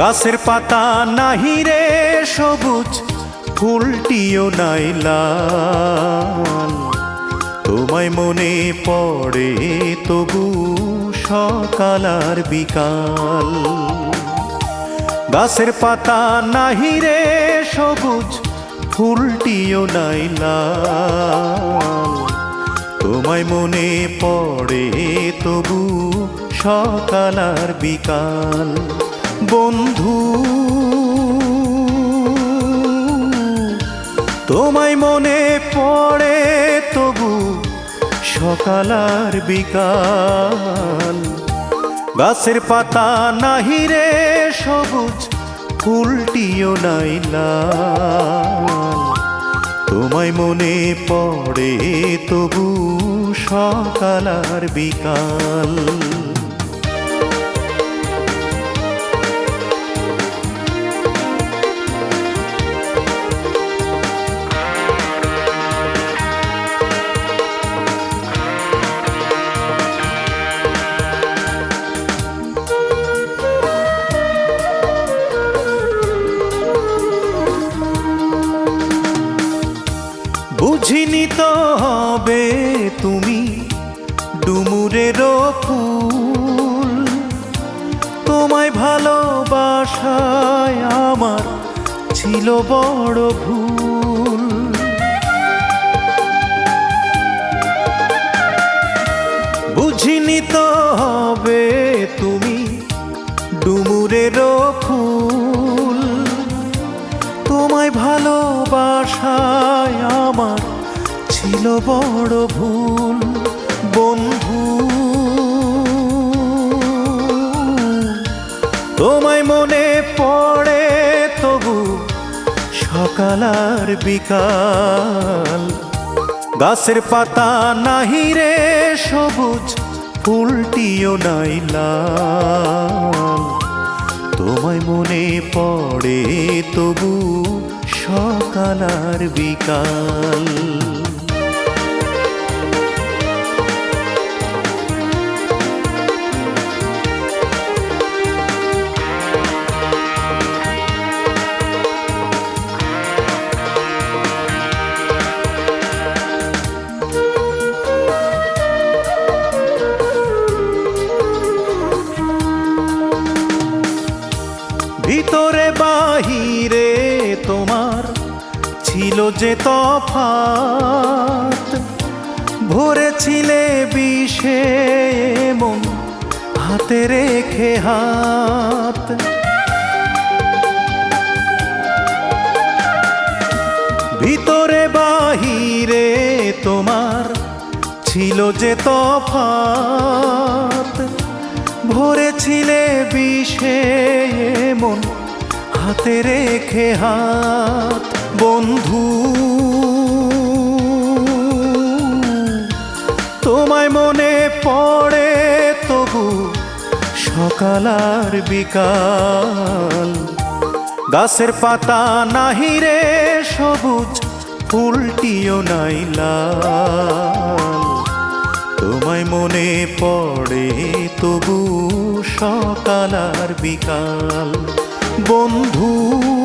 গাছের পাতা নাহি রে সবুজ, ফুলটিও নাই লাল। তোমায় মনে পড়ে তবু সকাল আর বিকাল। গাছের পাতা নাহি রে সবুজ, ফুলটিও নাই লাল। তোমায় মনে পড়ে তবু সকাল আর বিকাল। বন্ধু। তোমায় মনে পড়ে তবু সকাল আর বিকাল। গাছের পাতা নাহি রে সবুজ, ফুলটিও নাই লাল। তোমায় মনে পড়ে তবু সকাল আর বিকাল। বুঝিনি তো হবে তুমি ডুমুরেরও ফুল তোমায় ভালোবাসায় আমার ছিল বড় ভুল। বুঝিনি তো হবে তুমি ডুমুরেরও ফুল তোমায় ভালোবাসায় আমার ছিল বড় ভুল, বন্ধু। তোমায় মনে পড়ে তবু সকাল আর বিকাল। গাছের পাতা নাহি রে সবুজ, ফুলটিও নাই লাল। তোমায় মনে পড়ে তবু সকাল আর বিকাল। ছিল যে তফাত, ভরেছিলে বিষে মন, হাতে রেখে হাত। ভিতরে বাহিরে তোমার ছিল যে তফাত, ভরেছিলে বিষে মন, হাতে রেখে হাত। বন্ধু। তোমায় মনে পড়ে তবু সকাল আর বিকাল। গাছের পাতা নাহি রে সবুজ, ফুলটিও নাই লাল। তোমায় মনে পড়ে তবু সকাল আর বিকাল। বন্ধু।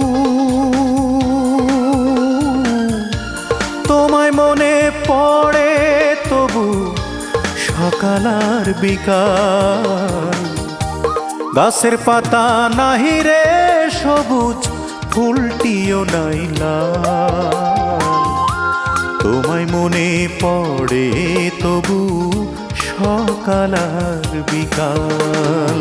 তোমায় মনে পড়ে তবু সকাল আর বিকাল। গাছের পাতা নাহি রে সবুজ, ফুলটিও নাই তোমায় মনে পড়ে তবু সকাল আর বিকাল।